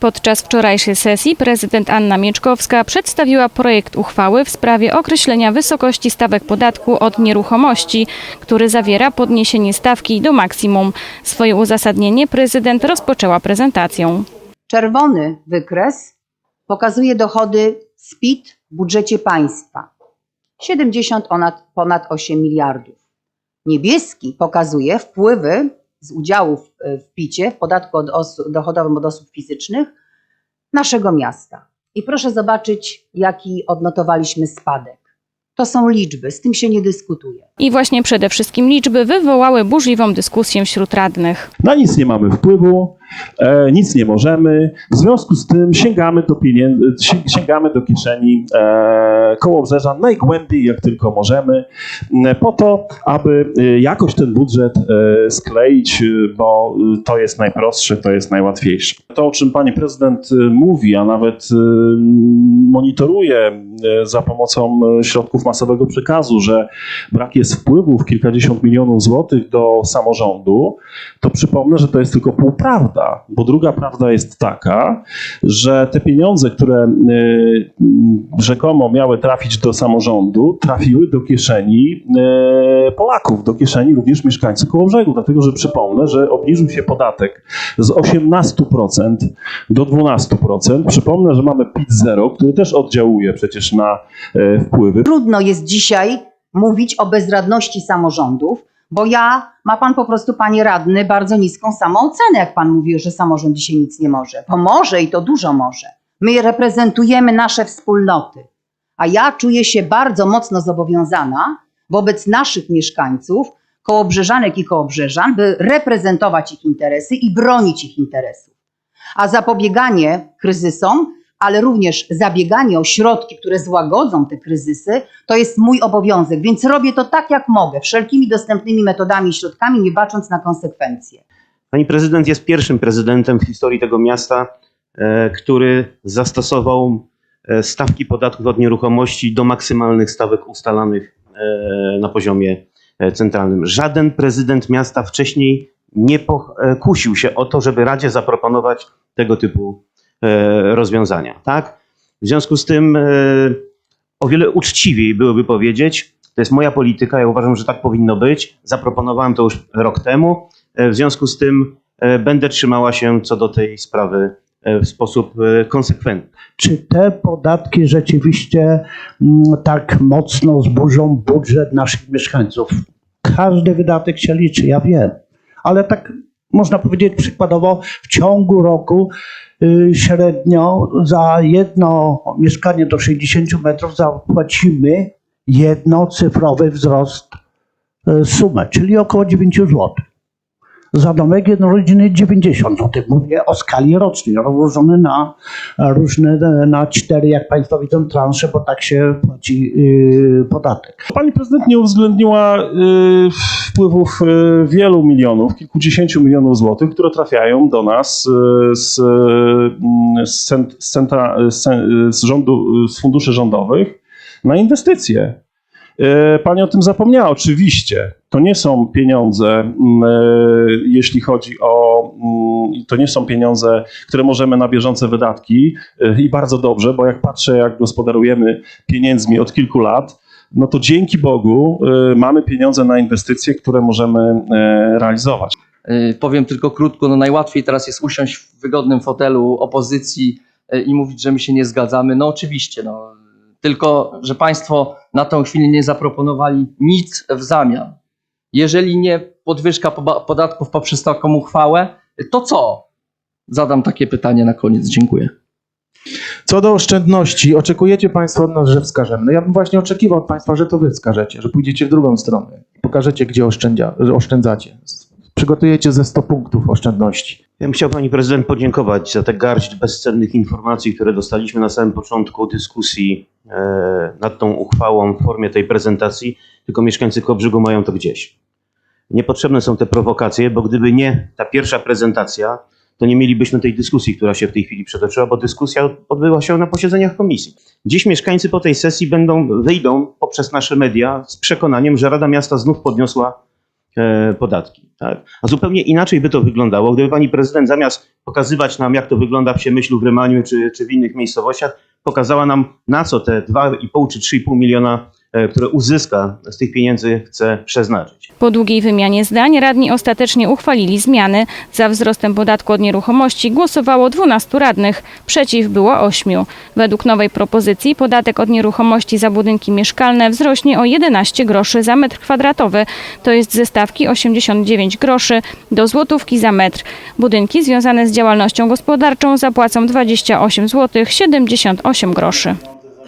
Podczas wczorajszej sesji prezydent Anna Mieczkowska przedstawiła projekt uchwały w sprawie określenia wysokości stawek podatku od nieruchomości, który zawiera podniesienie stawki do maksimum. Swoje uzasadnienie prezydent rozpoczęła prezentacją. Czerwony wykres pokazuje dochody z PIT w budżecie państwa. 70 ponad, ponad 8 miliardów. Niebieski pokazuje wpływy z udziałów w PIT-ie, w podatku od osu- dochodowym od osób fizycznych, naszego miasta. I proszę zobaczyć, jaki odnotowaliśmy spadek. To są liczby, z tym się nie dyskutuje. I właśnie przede wszystkim liczby wywołały burzliwą dyskusję wśród radnych. Na nic nie mamy wpływu, e, nic nie możemy. W związku z tym sięgamy do sięgamy do kieszeni e, Kołobrzeża najgłębiej jak tylko możemy, m, po to, aby e, jakoś ten budżet e, skleić, e, bo e, to jest najprostsze, to jest najłatwiejsze. To, o czym pani prezydent e, mówi, a nawet e, monitoruje e, za pomocą e, środków masowego przekazu, że brak jest wpływów kilkadziesiąt milionów złotych do samorządu, to przypomnę, że to jest tylko półprawda, bo druga prawda jest taka, że te pieniądze, które y, rzekomo miały trafić do samorządu, trafiły do kieszeni Polaków, do kieszeni również mieszkańców Kołobrzegu, dlatego że przypomnę, że obniżył się podatek z 18% do 12%. Przypomnę, że mamy PIT zero, który też oddziałuje przecież na y, wpływy. Trudno jest dzisiaj mówić o bezradności samorządów, bo ja, ma pan po prostu, panie radny, bardzo niską samoocenę, jak pan mówi, że samorząd dzisiaj nic nie może. Pomoże i to dużo może. My reprezentujemy nasze wspólnoty, a ja czuję się bardzo mocno zobowiązana wobec naszych mieszkańców, kołobrzeżanek i kołobrzeżan, by reprezentować ich interesy i bronić ich interesów. A zapobieganie kryzysom, ale również zabieganie o środki, które złagodzą te kryzysy, to jest mój obowiązek, więc robię to tak, jak mogę, wszelkimi dostępnymi metodami i środkami, nie bacząc na konsekwencje. Pani prezydent jest pierwszym prezydentem w historii tego miasta, e, który zastosował e, stawki podatków od nieruchomości do maksymalnych stawek ustalanych e, na poziomie centralnym. Żaden prezydent miasta wcześniej nie pokusił się o to, żeby Radzie zaproponować tego typu rozwiązania. Tak? W związku z tym e, o wiele uczciwiej byłoby powiedzieć, to jest moja polityka, ja uważam, że tak powinno być. Zaproponowałem to już rok temu. E, W związku z tym e, będę trzymała się co do tej sprawy e, w sposób e, konsekwentny. czy te podatki rzeczywiście mm, tak mocno zburzą budżet naszych mieszkańców. Każdy wydatek się liczy, ja wiem, ale tak można powiedzieć przykładowo w ciągu roku y, średnio za jedno mieszkanie do 60 metrów zapłacimy jednocyfrowy wzrost y, sumę, czyli około 9 zł. Za domek jednorodzinny 90 zł. Mówię o skali rocznej, rozłożony na różne, na cztery, jak Państwo widzą, transze, bo tak się płaci yy, podatek. Pani prezydent nie uwzględniła y, wpływów y, wielu milionów, kilkudziesięciu milionów złotych, które trafiają do nas y, z, y, z, cent, z, centra, cen- z rządu, z funduszy rządowych na inwestycje. Y, Pani o tym zapomniała, oczywiście. To nie są pieniądze, mm, y, jeśli chodzi o. mm, To nie są pieniądze, które możemy na bieżące wydatki y, i bardzo dobrze, bo jak patrzę, jak gospodarujemy pieniędzmi od kilku lat, no to dzięki Bogu mamy pieniądze na inwestycje, które możemy realizować. Powiem tylko krótko, no najłatwiej teraz jest usiąść w wygodnym fotelu opozycji i mówić, że my się nie zgadzamy. No oczywiście, no. Tylko że Państwo na tą chwilę nie zaproponowali nic w zamian. Jeżeli nie podwyżka podatków poprzez taką uchwałę, to co? Zadam takie pytanie na koniec. Dziękuję. Co do oszczędności, oczekujecie Państwo od nas, że wskażemy. No ja bym właśnie oczekiwał od Państwa, że to Wy wskażecie, że pójdziecie w drugą stronę i pokażecie, gdzie oszczędzacie. Przygotujecie ze 100 punktów oszczędności. Ja bym chciał Pani prezydent podziękować za tę garść bezcennych informacji, które dostaliśmy na samym początku dyskusji e, nad tą uchwałą w formie tej prezentacji, tylko mieszkańcy Kobrzygu mają to gdzieś. Niepotrzebne są te prowokacje, bo gdyby nie ta pierwsza prezentacja, to nie mielibyśmy tej dyskusji, która się w tej chwili przetoczyła, bo dyskusja odbyła się na posiedzeniach komisji. Dziś mieszkańcy po tej sesji będą, wyjdą poprzez nasze media z przekonaniem, że Rada Miasta znów podniosła podatki. Tak? A zupełnie inaczej by to wyglądało, gdyby pani prezydent zamiast pokazywać nam, jak to wygląda w Siemyślu, w Rymaniu czy, czy w innych miejscowościach, pokazała nam, na co te 2,5 czy 3,5 miliona, e, które uzyska z tych pieniędzy, chce przeznaczyć. Po długiej wymianie zdań radni ostatecznie uchwalili zmiany. Za wzrostem podatku od nieruchomości głosowało 12 radnych, przeciw było 8. Według nowej propozycji podatek od nieruchomości za budynki mieszkalne wzrośnie o 11 groszy za metr kwadratowy, to jest ze stawki 89 groszy do złotówki za metr. Budynki związane z działalnością gospodarczą zapłacą 28 zł 78 groszy.